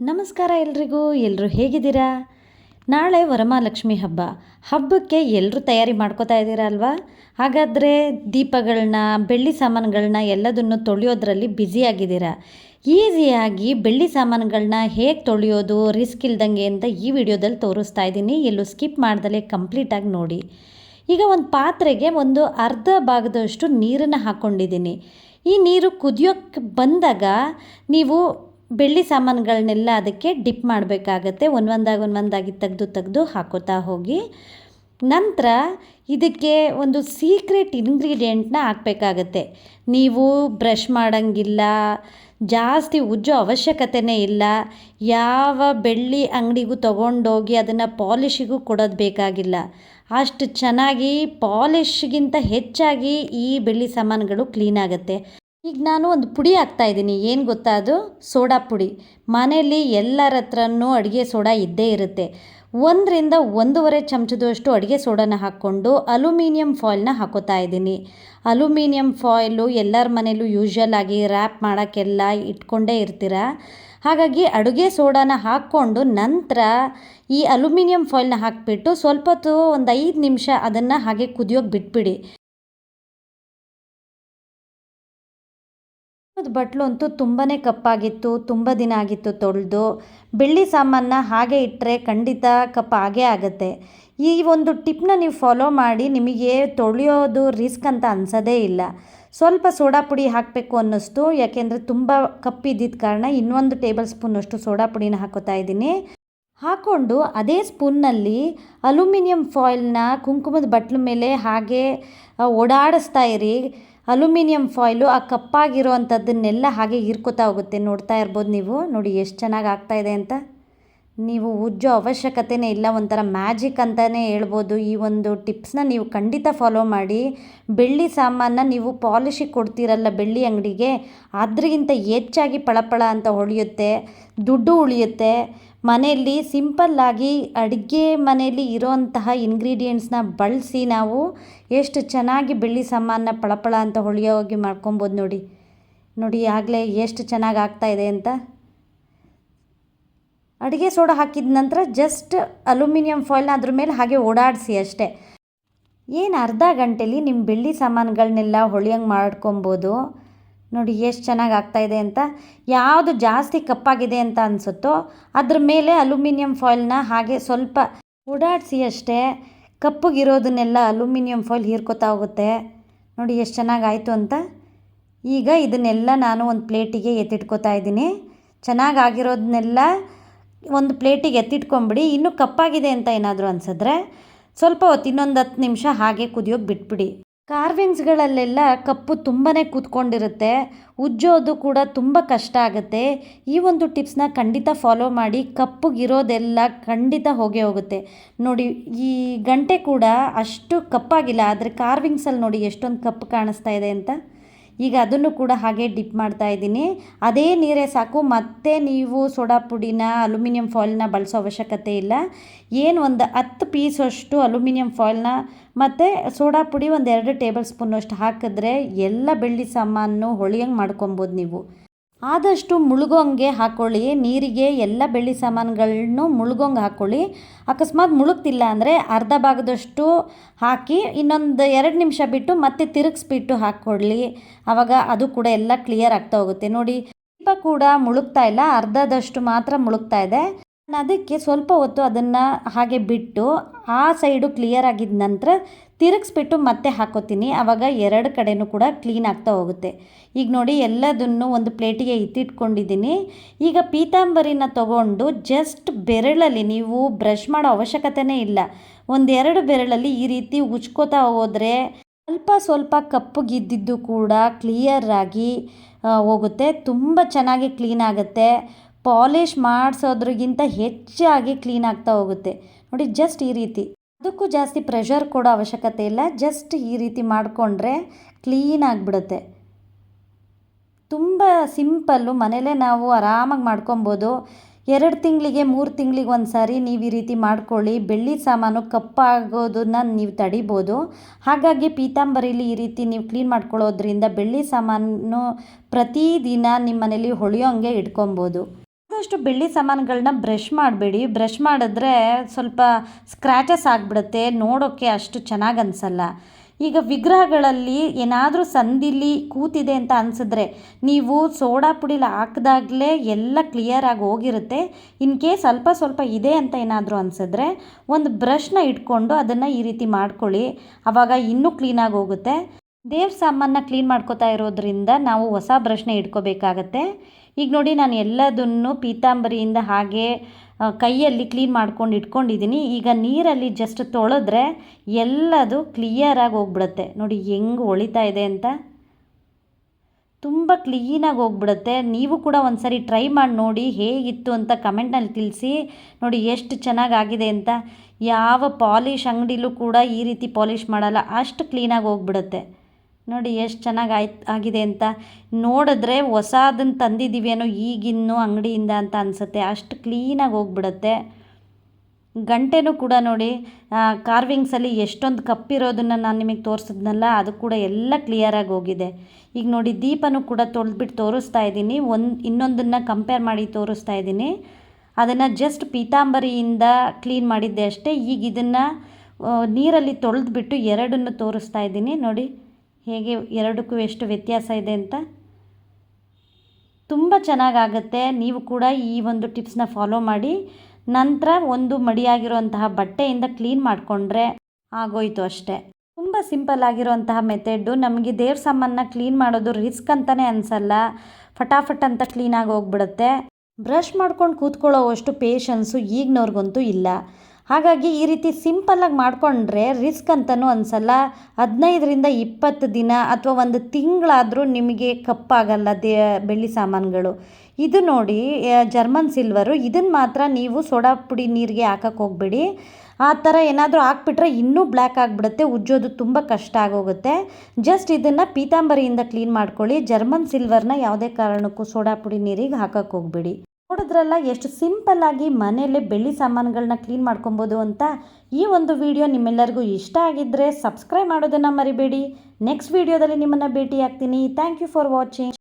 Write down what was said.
ನಮಸ್ಕಾರ ಎಲ್ರಿಗೂ ಎಲ್ಲರೂ ಹೇಗಿದ್ದೀರಾ? ನಾಳೆ ವರಮಹಾಲಕ್ಷ್ಮಿ ಹಬ್ಬ. ಹಬ್ಬಕ್ಕೆ ಎಲ್ಲರೂ ತಯಾರಿ ಮಾಡ್ಕೋತಾ ಇದ್ದೀರಾ ಅಲ್ವಾ? ಹಾಗಾದರೆ ದೀಪಗಳನ್ನ ಬೆಳ್ಳಿ ಸಾಮಾನುಗಳನ್ನ ಎಲ್ಲದನ್ನು ತೊಳೆಯೋದ್ರಲ್ಲಿ ಬ್ಯುಸಿಯಾಗಿದ್ದೀರಾ ಈಸಿಯಾಗಿ ಬೆಳ್ಳಿ ಸಾಮಾನುಗಳನ್ನ ಹೇಗೆ ತೊಳೆಯೋದು ರಿಸ್ಕ್ ಇಲ್ದಂಗೆ ಅಂತ ಈ ವಿಡಿಯೋದಲ್ಲಿ ತೋರಿಸ್ತಾ ಇದ್ದೀನಿ. ಎಲ್ಲೂ ಸ್ಕಿಪ್ ಮಾಡ್ದಲೇ ಕಂಪ್ಲೀಟಾಗಿ ನೋಡಿ. ಈಗ ಒಂದು ಪಾತ್ರೆಗೆ ಒಂದು ಅರ್ಧ ಭಾಗದಷ್ಟು ನೀರನ್ನು ಹಾಕ್ಕೊಂಡಿದ್ದೀನಿ ಈ ನೀರು ಕುದಿಯೋಕ್ಕೆ ಬಂದಾಗ ನೀವು ಬೆಳ್ಳಿ ಸಾಮಾನುಗಳನ್ನೆಲ್ಲ ಅದಕ್ಕೆ ಡಿಪ್ ಮಾಡಬೇಕಾಗತ್ತೆ. ಒಂದೊಂದಾಗಿ ಒಂದೊಂದಾಗಿ ತೆಗೆದು ತೆಗೆದು ಹಾಕೋತಾ ಹೋಗಿ. ನಂತರ ಇದಕ್ಕೆ ಒಂದು ಸೀಕ್ರೆಟ್ ಇಂಗ್ರೀಡಿಯೆಂಟ್ನ ಹಾಕಬೇಕಾಗತ್ತೆ. ನೀವು ಬ್ರಷ್ ಮಾಡೋಂಗಿಲ್ಲ, ಜಾಸ್ತಿ ಉಜ್ಜೋ ಅವಶ್ಯಕತೆಯೇ ಇಲ್ಲ, ಯಾವ ಬೆಳ್ಳಿ ಅಂಗಡಿಗೂ ತೊಗೊಂಡೋಗಿ ಅದನ್ನು ಪಾಲಿಶಿಗೂ ಕೊಡೋದು ಬೇಕಾಗಿಲ್ಲ. ಅಷ್ಟು ಚೆನ್ನಾಗಿ ಪಾಲಿಶ್ಗಿಂತ ಹೆಚ್ಚಾಗಿ ಈ ಬೆಳ್ಳಿ ಸಾಮಾನುಗಳು ಕ್ಲೀನ್ ಆಗುತ್ತೆ. ಈಗ ನಾನು ಒಂದು ಪುಡಿ ಹಾಕ್ತಾ ಇದ್ದೀನಿ. ಏನು ಗೊತ್ತಾ ಅದು? ಸೋಡಾ ಪುಡಿ. ಮನೆಯಲ್ಲಿ ಎಲ್ಲರ ಹತ್ರನೂ ಅಡುಗೆ ಸೋಡಾ ಇದ್ದೇ ಇರುತ್ತೆ. ಒಂದರಿಂದ ಒಂದೂವರೆ ಚಮಚದಷ್ಟು ಅಡುಗೆ ಸೋಡಾನ ಹಾಕ್ಕೊಂಡು ಅಲ್ಯೂಮಿನಿಯಂ ಫಾಯಿಲ್ನ ಹಾಕೋತಾ ಇದ್ದೀನಿ. ಅಲ್ಯೂಮಿನಿಯಂ ಫಾಯಿಲು ಎಲ್ಲರ ಮನೇಲೂ ಯೂಶ್ವಲ್ ಆಗಿ ರ್ಯಾಪ್ ಮಾಡೋಕ್ಕೆಲ್ಲ ಇಟ್ಕೊಂಡೇ ಇರ್ತೀರ? ಹಾಗಾಗಿ ಅಡುಗೆ ಸೋಡಾನ ಹಾಕ್ಕೊಂಡು ನಂತರ ಈ ಅಲ್ಯೂಮಿನಿಯಂ ಫಾಯಿಲ್ನ ಹಾಕಿಬಿಟ್ಟು ಸ್ವಲ್ಪ ಹೊತ್ತು ಒಂದು ಐದು ನಿಮಿಷ ಅದನ್ನು ಹಾಗೆ ಕುದಿಯೋಕೆ ಬಿಟ್ಬಿಡಿ. ಅದು ಬಟ್ಲು ಅಂತೂ ತುಂಬಾ ಕಪ್ಪಾಗಿತ್ತು, ತುಂಬ ದಿನ ಆಗಿತ್ತು ತೊಳೆದು. ಬೆಳ್ಳಿ ಸಾಮಾನನ್ನ ಹಾಗೆ ಇಟ್ಟರೆ ಖಂಡಿತ ಕಪ್ಪಾಗೇ ಆಗುತ್ತೆ. ಈ ಒಂದು ಟಿಪ್ನ ನೀವು ಫಾಲೋ ಮಾಡಿ, ನಿಮಗೆ ತೊಳೆಯೋದು ರಿಸ್ಕ್ ಅಂತ ಅನ್ಸೋದೇ ಇಲ್ಲ. ಸ್ವಲ್ಪ ಸೋಡಾ ಪುಡಿ ಹಾಕಬೇಕು ಅನ್ನಿಸ್ತು, ಯಾಕೆಂದರೆ ತುಂಬ ಕಪ್ಪಿದ್ದಿದ್ದ ಕಾರಣ ಇನ್ನೊಂದು ಟೇಬಲ್ ಸ್ಪೂನಷ್ಟು ಸೋಡಾ ಪುಡಿನ ಹಾಕೋತಾ ಇದ್ದೀನಿ. ಹಾಕ್ಕೊಂಡು ಅದೇ ಸ್ಪೂನ್ನಲ್ಲಿ ಅಲ್ಯೂಮಿನಿಯಂ ಫಾಯಿಲ್ನ ಕುಂಕುಮದ ಬಟ್ಲ ಮೇಲೆ ಹಾಗೆ ಓಡಾಡಿಸ್ತಾ ಇರಿ. ಅಲ್ಯೂಮಿನಿಯಂ ಫಾಯ್ಲು ಆ ಕಪ್ಪಾಗಿರೋ ಅಂಥದ್ದನ್ನೆಲ್ಲ ಹಾಗೆ ಹೀರ್ಕೋತಾ ಹೋಗುತ್ತೆ. ನೋಡ್ತಾ ಇರ್ಬೋದು ನೀವು. ನೋಡಿ ಎಷ್ಟು ಚೆನ್ನಾಗಿ ಆಗ್ತಾಯಿದೆ ಅಂತ. ನೀವು ಉಜ್ಜೋ ಅವಶ್ಯಕತೆಯೇ ಇಲ್ಲ. ಒಂಥರ ಮ್ಯಾಜಿಕ್ ಅಂತಲೇ ಹೇಳ್ಬೋದು. ಈ ಒಂದು ಟಿಪ್ಸ್ನ ನೀವು ಖಂಡಿತ ಫಾಲೋ ಮಾಡಿ. ಬೆಳ್ಳಿ ಸಾಮಾನ ನೀವು ಪಾಲಿಶಿಗೆ ಕೊಡ್ತೀರಲ್ಲ ಬೆಳ್ಳಿ ಅಂಗಡಿಗೆ, ಅದರಿಗಿಂತ ಹೆಚ್ಚಾಗಿ ಪಳಪಳ ಅಂತ ಹೊಳೆಯುತ್ತೆ. ದುಡ್ಡು ಉಳಿಯುತ್ತೆ. ಮನೆಯಲ್ಲಿ ಸಿಂಪಲ್ಲಾಗಿ ಅಡುಗೆ ಮನೆಯಲ್ಲಿ ಇರೋಂತಹ ಇಂಗ್ರೀಡಿಯೆಂಟ್ಸ್ನ ಬಳಸಿ ನಾವು ಎಷ್ಟು ಚೆನ್ನಾಗಿ ಬೆಳ್ಳಿ ಸಾಮಾನ ಪಳಪಳ ಅಂತ ಹೋಗಿ ಮಾಡ್ಕೊಬೋದು ನೋಡಿ. ನೋಡಿ ಆಗಲೇ ಎಷ್ಟು ಚೆನ್ನಾಗಿ ಆಗ್ತಾಯಿದೆ ಅಂತ. ಅಡುಗೆ ಸೋಡಾ ಹಾಕಿದ ನಂತರ ಜಸ್ಟ್ ಅಲ್ಯೂಮಿನಿಯಂ ಫಾಯಿಲ್ನ ಅದ್ರ ಮೇಲೆ ಹಾಗೆ ಓಡಾಡಿಸಿ ಅಷ್ಟೇ. ಏನು ಅರ್ಧ ಗಂಟೆಲಿ ನಿಮ್ಮ ಬೆಳ್ಳಿ ಸಾಮಾನುಗಳನ್ನೆಲ್ಲ ಹೊಳಿಯಂಗೆ ಮಾಡ್ಕೊಬೋದು. ನೋಡಿ ಎಷ್ಟು ಚೆನ್ನಾಗಿ ಆಗ್ತಾಯಿದೆ ಅಂತ. ಯಾವುದು ಜಾಸ್ತಿ ಕಪ್ಪಾಗಿದೆ ಅಂತ ಅನಿಸುತ್ತೋ ಅದ್ರ ಮೇಲೆ ಅಲ್ಯೂಮಿನಿಯಂ ಫಾಯಿಲ್ನ ಹಾಗೆ ಸ್ವಲ್ಪ ಓಡಾಡಿಸಿ ಅಷ್ಟೇ. ಕಪ್ಪಗಿರೋದನ್ನೆಲ್ಲ ಅಲ್ಯೂಮಿನಿಯಂ ಫಾಯಿಲ್ ಹೀರ್ಕೋತಾ ಹೋಗುತ್ತೆ. ನೋಡಿ ಎಷ್ಟು ಚೆನ್ನಾಗಿ ಆಯಿತು ಅಂತ. ಈಗ ಇದನ್ನೆಲ್ಲ ನಾನು ಒಂದು ಪ್ಲೇಟಿಗೆ ಎತ್ತಿಟ್ಕೋತಾ ಇದ್ದೀನಿ. ಚೆನ್ನಾಗಿ ಆಗಿರೋದನ್ನೆಲ್ಲ ಒಂದು ಪ್ಲೇಟಿಗೆ ಎತ್ತಿಟ್ಕೊಂಬಿಡಿ. ಇನ್ನೂ ಕಪ್ಪಾಗಿದೆ ಅಂತ ಏನಾದರೂ ಅನಿಸಿದ್ರೆ ಸ್ವಲ್ಪ ಹೊತ್ತು ಇನ್ನೊಂದು ಹತ್ತು ನಿಮಿಷ ಹಾಗೆ ಕುದಿಯೋಕೆ ಬಿಟ್ಬಿಡಿ. ಕಾರ್ವಿಂಗ್ಸ್ಗಳಲ್ಲೆಲ್ಲ ಕಪ್ಪು ತುಂಬಾ ಕೂತ್ಕೊಂಡಿರುತ್ತೆ. ಉಜ್ಜೋದು ಕೂಡ ತುಂಬ ಕಷ್ಟ ಆಗುತ್ತೆ. ಈ ಒಂದು ಟಿಪ್ಸ್ನ ಖಂಡಿತ ಫಾಲೋ ಮಾಡಿ, ಕಪ್ಪಗಿರೋದೆಲ್ಲ ಖಂಡಿತ ಹೋಗೇ ಹೋಗುತ್ತೆ. ನೋಡಿ, ಈ ಗಂಟೆ ಕೂಡ ಅಷ್ಟು ಕಪ್ಪಾಗಿಲ್ಲ, ಆದರೆ ಕಾರ್ವಿಂಗ್ಸಲ್ಲಿ ನೋಡಿ ಎಷ್ಟೊಂದು ಕಪ್ಪು ಕಾಣಿಸ್ತಾ ಇದೆ ಅಂತ. ಈಗ ಅದನ್ನು ಕೂಡ ಹಾಗೆ ಡಿಪ್ ಮಾಡ್ತಾ ಇದ್ದೀನಿ. ಅದೇ ನೀರೇ ಸಾಕು, ಮತ್ತೆ ನೀವು ಸೋಡಾ ಪುಡಿನ, ಅಲ್ಯೂಮಿನಿಯಂ ಫಾಯಿಲ್ನ ಬಳಸೋ ಅವಶ್ಯಕತೆ ಇಲ್ಲ. ಏನು ಒಂದು ಹತ್ತು ಪೀಸಷ್ಟು ಅಲ್ಯೂಮಿನಿಯಂ ಫಾಯಿಲ್ನ, ಮತ್ತು ಸೋಡಾ ಪುಡಿ ಒಂದು ಎರಡು ಟೇಬಲ್ ಸ್ಪೂನಷ್ಟು ಹಾಕಿದ್ರೆ ಎಲ್ಲ ಬೆಳ್ಳಿ ಸಾಮಾನು ಹೊಳಿಯಂಗೆ ಮಾಡ್ಕೊಬೋದು ನೀವು. ಆದಷ್ಟು ಮುಳುಗೋಂಗೆ ಹಾಕ್ಕೊಳ್ಳಿ ನೀರಿಗೆ ಎಲ್ಲ ಬೆಳ್ಳಿ ಸಾಮಾನುಗಳನ್ನು ಮುಳುಗೋಂಗೆ ಹಾಕ್ಕೊಳ್ಳಿ ಅಕಸ್ಮಾತ್ ಮುಳುಗ್ತಿಲ್ಲ ಅಂದರೆ ಅರ್ಧ ಭಾಗದಷ್ಟು ಹಾಕಿ ಇನ್ನೊಂದು ಎರಡು ನಿಮಿಷ ಬಿಟ್ಟು ಮತ್ತೆ ತಿರುಗಿಸ್ಬಿಟ್ಟು ಹಾಕ್ಕೊಳ್ಳಿ ಆವಾಗ ಅದು ಕೂಡ ಎಲ್ಲ ಕ್ಲಿಯರ್ ಆಗ್ತಾ ಹೋಗುತ್ತೆ. ನೋಡಿ, ದೀಪ ಕೂಡ ಮುಳುಗ್ತಾ ಇಲ್ಲ. ಅರ್ಧದಷ್ಟು ಮಾತ್ರ ಮುಳುಗ್ತಾ ಇದೆ. ಅದಕ್ಕೆ ಸ್ವಲ್ಪ ಹೊತ್ತು ಅದನ್ನು ಹಾಗೆ ಬಿಟ್ಟು ಆ ಸೈಡು ಕ್ಲಿಯರ್ ಆಗಿದ ನಂತರ ತಿರುಗಿಸ್ಬಿಟ್ಟು ಮತ್ತೆ ಹಾಕೋತೀನಿ. ಆವಾಗ ಎರಡು ಕಡೆಯೂ ಕೂಡ ಕ್ಲೀನ್ ಆಗ್ತಾ ಹೋಗುತ್ತೆ. ಈಗ ನೋಡಿ, ಎಲ್ಲದನ್ನು ಒಂದು ಪ್ಲೇಟಿಗೆ ಇತ್ತಿಟ್ಕೊಂಡಿದ್ದೀನಿ ಈಗ ಪೀತಾಂಬರಿನ ತಗೊಂಡು ಜಸ್ಟ್ ಬೆರಳಲ್ಲಿ, ನೀವು ಬ್ರಷ್ ಮಾಡೋ ಅವಶ್ಯಕತೆನೇ ಇಲ್ಲ. ಒಂದೆರಡು ಬೆರಳಲ್ಲಿ ಈ ರೀತಿ ಉಚ್ಕೋತಾ ಹೋದರೆ ಸ್ವಲ್ಪ ಸ್ವಲ್ಪ ಕಪ್ಪುಗಿದ್ದಿದ್ದು ಕೂಡ ಕ್ಲಿಯರಾಗಿ ಹೋಗುತ್ತೆ. ತುಂಬ ಚೆನ್ನಾಗಿ ಕ್ಲೀನ್ ಆಗುತ್ತೆ. ಪಾಲಿಷ್ ಮಾಡಿಸೋದ್ರಿಗಿಂತ ಹೆಚ್ಚಾಗಿ ಕ್ಲೀನ್ ಆಗ್ತಾ ಹೋಗುತ್ತೆ. ನೋಡಿ ಜಸ್ಟ್ ಈ ರೀತಿ. ಅದಕ್ಕೂ ಜಾಸ್ತಿ ಪ್ರೆಷರ್ ಕೊಡೋ ಅವಶ್ಯಕತೆ ಇಲ್ಲ. ಜಸ್ಟ್ ಈ ರೀತಿ ಮಾಡಿಕೊಂಡ್ರೆ ಕ್ಲೀನ್ ಆಗಿಬಿಡುತ್ತೆ. ತುಂಬ ಸಿಂಪಲ್ಲು ಮನೇಲೇ ನಾವು ಆರಾಮಾಗಿ ಮಾಡ್ಕೊಬೋದು. ಎರಡು ತಿಂಗಳಿಗೆ ಮೂರು ತಿಂಗಳಿಗೆ ಒಂದು ಸಾರಿ ನೀವು ಈ ರೀತಿ ಮಾಡ್ಕೊಳ್ಳಿ. ಬೆಳ್ಳಿ ಸಾಮಾನು ಕಪ್ಪಾಗೋದನ್ನು ನೀವು ತಡಿಬೋದು. ಹಾಗಾಗಿ ಪೀತಾಂಬರಿಲಿ ಈ ರೀತಿ ನೀವು ಕ್ಲೀನ್ ಮಾಡ್ಕೊಳ್ಳೋದ್ರಿಂದ ಬೆಳ್ಳಿ ಸಾಮಾನು ಪ್ರತಿದಿನ ನಿಮ್ಮ ಮನೇಲಿ ಹೊಳೆಯೋ ಹಂಗೆ ಇಟ್ಕೊಬೋದು. ಆದಷ್ಟು ಬೆಳ್ಳಿ ಸಾಮಾನುಗಳನ್ನ ಬ್ರಷ್ ಮಾಡಬೇಡಿ. ಬ್ರಷ್ ಮಾಡಿದ್ರೆ ಸ್ವಲ್ಪ ಸ್ಕ್ರ್ಯಾಚಸ್ ಆಗಿಬಿಡುತ್ತೆ. ನೋಡೋಕ್ಕೆ ಅಷ್ಟು ಚೆನ್ನಾಗಿ ಅನಿಸಲ್ಲ. ಈಗ ವಿಗ್ರಹಗಳಲ್ಲಿ ಏನಾದರೂ ಸಂದಿಲಿ ಕೂತಿದೆ ಅಂತ ಅನಿಸಿದ್ರೆ ನೀವು ಸೋಡಾ ಪುಡಿಲಿ ಹಾಕಿದಾಗಲೇ ಎಲ್ಲ ಕ್ಲಿಯರಾಗಿ ಹೋಗಿರುತ್ತೆ. ಇನ್ ಕೇಸ್ ಸ್ವಲ್ಪ ಸ್ವಲ್ಪ ಇದೆ ಅಂತ ಏನಾದರೂ ಅನಿಸಿದ್ರೆ ಒಂದು ಬ್ರಷ್ನ ಇಟ್ಕೊಂಡು ಅದನ್ನು ಈ ರೀತಿ ಮಾಡ್ಕೊಳ್ಳಿ. ಆವಾಗ ಇನ್ನೂ ಕ್ಲೀನಾಗಿ ಹೋಗುತ್ತೆ. ದೇವ್ರ ಸಾಮಾನ ಕ್ಲೀನ್ ಮಾಡ್ಕೋತಾ ಇರೋದ್ರಿಂದ ನಾವು ಹೊಸ ಬ್ರಷ್ನ ಇಟ್ಕೋಬೇಕಾಗತ್ತೆ. ಈಗ ನೋಡಿ ನಾನು ಎಲ್ಲದನ್ನು ಪೀತಾಂಬರಿಯಿಂದ ಹಾಗೆ ಕೈಯಲ್ಲಿ ಕ್ಲೀನ್ ಮಾಡ್ಕೊಂಡು ಇಟ್ಕೊಂಡಿದ್ದೀನಿ. ಈಗ ನೀರಲ್ಲಿ ಜಸ್ಟ್ ತೊಳೆದ್ರೆ ಎಲ್ಲದು ಕ್ಲಿಯರಾಗಿ ಹೋಗ್ಬಿಡುತ್ತೆ. ನೋಡಿ ಹೆಂಗೆ ಹೊಳಿತಾ ಇದೆ ಅಂತ. ತುಂಬ ಕ್ಲೀನಾಗಿ ಹೋಗ್ಬಿಡುತ್ತೆ. ನೀವು ಕೂಡ ಒಂದು ಸರಿ ಟ್ರೈ ಮಾಡಿ ನೋಡಿ ಹೇಗಿತ್ತು ಅಂತ ಕಮೆಂಟ್ನಲ್ಲಿ ತಿಳಿಸಿ. ನೋಡಿ ಎಷ್ಟು ಚೆನ್ನಾಗಾಗಿದೆ ಅಂತ. ಯಾವ ಪಾಲಿಷ್ ಅಂಗಡಿಲೂ ಕೂಡ ಈ ರೀತಿ ಪಾಲಿಷ್ ಮಾಡಲ್ಲ. ಅಷ್ಟು ಕ್ಲೀನಾಗಿ ಹೋಗ್ಬಿಡುತ್ತೆ. ನೋಡಿ ಎಷ್ಟು ಚೆನ್ನಾಗಿ ಆಯ್ತು, ಆಗಿದೆ ಅಂತ. ನೋಡಿದ್ರೆ ಹೊಸದನ್ನು ತಂದಿದ್ದೀವೇನೋ ಈಗಿನ್ನೂ ಅಂಗಡಿಯಿಂದ ಅಂತ ಅನಿಸುತ್ತೆ. ಅಷ್ಟು ಕ್ಲೀನಾಗಿ ಹೋಗ್ಬಿಡುತ್ತೆ. ಗಂಟೆನೂ ಕೂಡ ನೋಡಿ ಕಾರ್ವಿಂಗ್ಸಲ್ಲಿ ಎಷ್ಟೊಂದು ಕಪ್ಪಿರೋದನ್ನು ನಾನು ನಿಮಗೆ ತೋರಿಸಿದ್ನಲ್ಲ, ಅದು ಕೂಡ ಎಲ್ಲ ಕ್ಲಿಯರಾಗಿ ಹೋಗಿದೆ. ಈಗ ನೋಡಿ, ದೀಪನೂ ಕೂಡ ತೊಳೆದ್ಬಿಟ್ಟು ತೋರಿಸ್ತಾ ಇದ್ದೀನಿ. ಒಂದು, ಇನ್ನೊಂದನ್ನು ಕಂಪೇರ್ ಮಾಡಿ ತೋರಿಸ್ತಾ ಇದ್ದೀನಿ. ಅದನ್ನು ಜಸ್ಟ್ ಪೀತಾಂಬರಿಯಿಂದ ಕ್ಲೀನ್ ಮಾಡಿದ್ದೆ ಅಷ್ಟೇ. ಈಗ ಇದನ್ನು ನೀರಲ್ಲಿ ತೊಳೆದ್ಬಿಟ್ಟು ಎರಡನ್ನು ತೋರಿಸ್ತಾ ಇದ್ದೀನಿ. ನೋಡಿ ಹೇಗೆ ಎರಡಕ್ಕೂ ಎಷ್ಟು ವ್ಯತ್ಯಾಸ ಇದೆ ಅಂತ ತುಂಬ ಚೆನ್ನಾಗಾಗತ್ತೆ. ನೀವು ಕೂಡ ಈ ಒಂದು ಟಿಪ್ಸ್ನ ಫಾಲೋ ಮಾಡಿ. ನಂತರ ಒಂದು ಮಡಿಯಾಗಿರುವಂತಹ ಬಟ್ಟೆಯಿಂದ ಕ್ಲೀನ್ ಮಾಡಿಕೊಂಡ್ರೆ ಆಗೋಯ್ತು ಅಷ್ಟೇ. ತುಂಬ ಸಿಂಪಲ್ ಆಗಿರುವಂತಹ ಮೆಥೆಡ್ಡು ನಮಗೆ ದೇವ್ರ ಸಾಮಾನನ್ನ ಕ್ಲೀನ್ ಮಾಡೋದು ರಿಸ್ಕ್ ಅಂತಲೇ ಅನಿಸಲ್ಲ. ಫಟಾಫಟ್ ಅಂತ ಕ್ಲೀನಾಗಿ ಹೋಗ್ಬಿಡುತ್ತೆ. ಬ್ರಷ್ ಮಾಡ್ಕೊಂಡು ಕೂತ್ಕೊಳ್ಳೋವಷ್ಟು ಪೇಷನ್ಸು ಈಗಿನವ್ರಿಗಂತೂ ಇಲ್ಲ. ಹಾಗಾಗಿ ಈ ರೀತಿ ಸಿಂಪಲ್ಲಾಗಿ ಮಾಡಿಕೊಂಡ್ರೆ ರಿಸ್ಕ್ ಅಂತಲೂ ಅನಿಸಲ್ಲ. ಹದಿನೈದರಿಂದ ಇಪ್ಪತ್ತು ದಿನ ಅಥವಾ ಒಂದು ತಿಂಗಳಾದರೂ ನಿಮಗೆ ಕಪ್ಪಾಗಲ್ಲ ದೇ, ಬೆಳ್ಳಿ ಸಾಮಾನುಗಳು. ಇದು ನೋಡಿ ಜರ್ಮನ್ ಸಿಲ್ವರು ಇದನ್ನು ಮಾತ್ರ ನೀವು ಸೋಡಾ ಪುಡಿ ನೀರಿಗೆ ಹಾಕಕ್ಕೆ ಹೋಗಬೇಡಿ. ಆ ಥರ ಏನಾದರೂ ಹಾಕ್ಬಿಟ್ರೆ ಇನ್ನೂ ಬ್ಲ್ಯಾಕ್ ಆಗಿಬಿಡುತ್ತೆ, ಉಜ್ಜೋದು ತುಂಬ ಕಷ್ಟ ಆಗೋಗುತ್ತೆ. ಜಸ್ಟ್ ಇದನ್ನು ಪೀತಾಂಬರಿಯಿಂದ ಕ್ಲೀನ್ ಮಾಡ್ಕೊಳ್ಳಿ. ಜರ್ಮನ್ ಸಿಲ್ವರ್ನ ಯಾವುದೇ ಕಾರಣಕ್ಕೂ ಸೋಡಾ ಪುಡಿ ನೀರಿಗೆ ಹಾಕಕ್ಕೆ ಹೋಗಬೇಡಿ. ನೋಡಿದ್ರಲ್ಲ, ಎಷ್ಟು ಸಿಂಪಲ್ ಆಗಿ ಮನೆಯಲ್ಲೇ ಬೆಳ್ಳಿ ಸಾಮಾನುಗಳನ್ನ ಕ್ಲೀನ್ ಮಾಡ್ಕೊಬೋದು ಅಂತ ಈ ಒಂದು ವಿಡಿಯೋ ನಿಮ್ಮೆಲ್ಲರಿಗೂ ಇಷ್ಟ ಆಗಿದ್ದರೆ ಸಬ್ಸ್ಕ್ರೈಬ್ ಮಾಡೋದನ್ನು ಮರಿಬೇಡಿ. ನೆಕ್ಸ್ಟ್ ವಿಡಿಯೋದಲ್ಲಿ ನಿಮ್ಮನ್ನು ಭೇಟಿ ಆಗ್ತೀನಿ ಥ್ಯಾಂಕ್ ಯು ಫಾರ್ ವಾಚಿಂಗ್